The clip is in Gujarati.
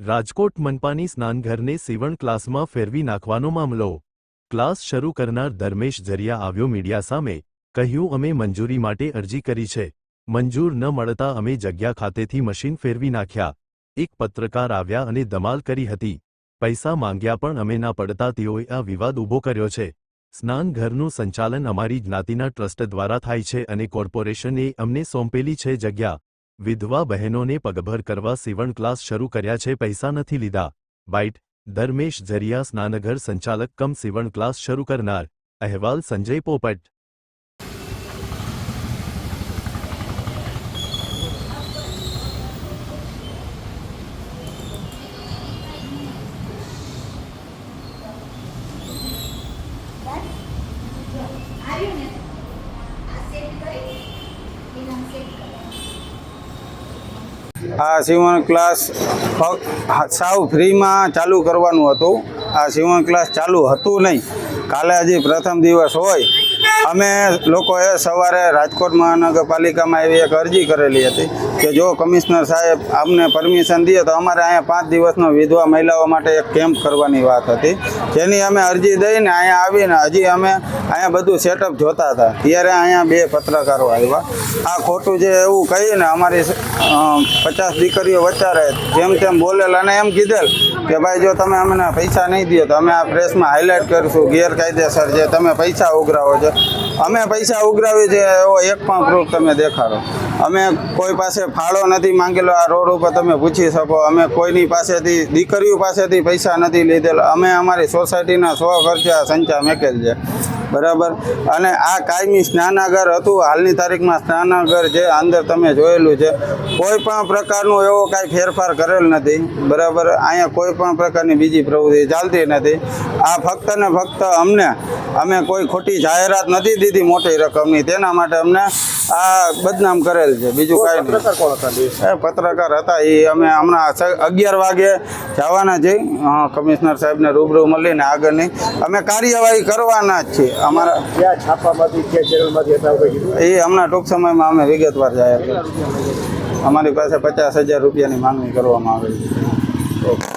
રાજકોટ મનપાની સ્નાનઘરને સીવણ ક્લાસમાં ફેરવી નાખવાનો મામલો. ક્લાસ શરૂ કરનાર ધર્મેશ જરિયા આવ્યો મીડિયા સામે, કહ્યું અમે મંજૂરી માટે અરજી કરી છે. મંજૂર ન મળતા અમે જગ્યા ખાતેથી મશીન ફેરવી નાખ્યા. એક પત્રકાર આવ્યા અને ધમાલ કરી હતી. પૈસા માંગ્યા પણ અમે ના પડતા તેઓએ આ વિવાદ ઊભો કર્યો છે. સ્નાનઘરનું સંચાલન અમારી જ્ઞાતિના ટ્રસ્ટ દ્વારા થાય છે અને કોર્પોરેશને અમને સોંપેલી છે જગ્યા. વિધવા બહેનોને પગભર કરવા સીવણ ક્લાસ શરૂ કર્યા છે, પૈસા નથી લીધા. બાઇટ, ધર્મેશ ઝરિયા સ્નાનઘર સંચાલક, કમ સીવણ ક્લાસ શરૂ કરનાર, અહેવાલ સંજય પોપટ. Thank ને આ સીવણ ક્લાસ સાવ ફ્રીમાં ચાલુ કરવાનું હતું. આ સીવણ ક્લાસ ચાલુ હતું નહીં. કાલે હજી પ્રથમ દિવસ હોય. અમે લોકોએ સવારે રાજકોટ મહાનગરપાલિકામાં એવી એક અરજી કરેલી હતી કે જો કમિશનર સાહેબ અમને પરમિશન દે તો અમારે અહીંયા પાંચ દિવસનો વિધવા મહિલાઓ માટે એક કેમ્પ કરવાની વાત હતી. જેની અમે અરજી દઈને અહીંયા આવીને હજી અમે અહીંયા બધું સેટઅપ જોતા હતા. ત્યારે અહીંયા બે પત્રકારો આવ્યા. આ ખોટું છે એવું કહીને અમારી પચાસ દીકરીઓ વચારે જેમ તેમ બોલેલ અને એમ કીધેલ કે ભાઈ જો તમે અમને પૈસા નહીં દો તો અમે આ પ્રેસમાં હાઇલાઇટ કરીશું. ગેરકાયદેસર છે તમે પૈસા ઉઘરાવો છો. અમે પૈસા ઉઘરાવી છે, એવો એક પણ પ્રૂફ તમે દેખાડો. અમે કોઈ પાસે ફાળો નથી માંગેલો, આ રોડ ઉપર તમે પૂછી શકો. અમે કોઈની પાસેથી, દીકરીઓ પાસેથી પૈસા નથી લીધેલા. અમે અમારી સોસાયટીના સો ખર્ચા સંચા મેકેલ છે. બરાબર? અને આ કાયમી સ્નાનાગર હતું, હાલની તારીખમાં સ્નાનાગર જે અંદર તમે જોયેલું છે, કોઈ પણ પ્રકારનું એવો કાંઈ ફેરફાર કરેલ નથી, બરાબર? અહીંયા કોઈ પણ પ્રકારની બીજી પ્રવૃત્તિ ચાલતી નથી. આ ફક્ત ને ફક્ત અમને, અમે કોઈ ખોટી જાહેરાત નથી દીધી મોટી રકમની, તેના માટે અમને આ બદનામ કરેલ છે બીજું કાંઈ નહીં. પત્રકાર હતા એ અમે હમણાં અગિયાર વાગે જવાના છે કમિશનર સાહેબને રૂબરૂ મળીને આગળની. અમે કાર્યવાહી કરવાના જ છીએ. અમારા એ હમણાં ટૂંક સમયમાં અમે વિગતવાર જાય અમારી પાસે પચાસ હજાર રૂપિયાની માંગણી કરવામાં આવેલી છે.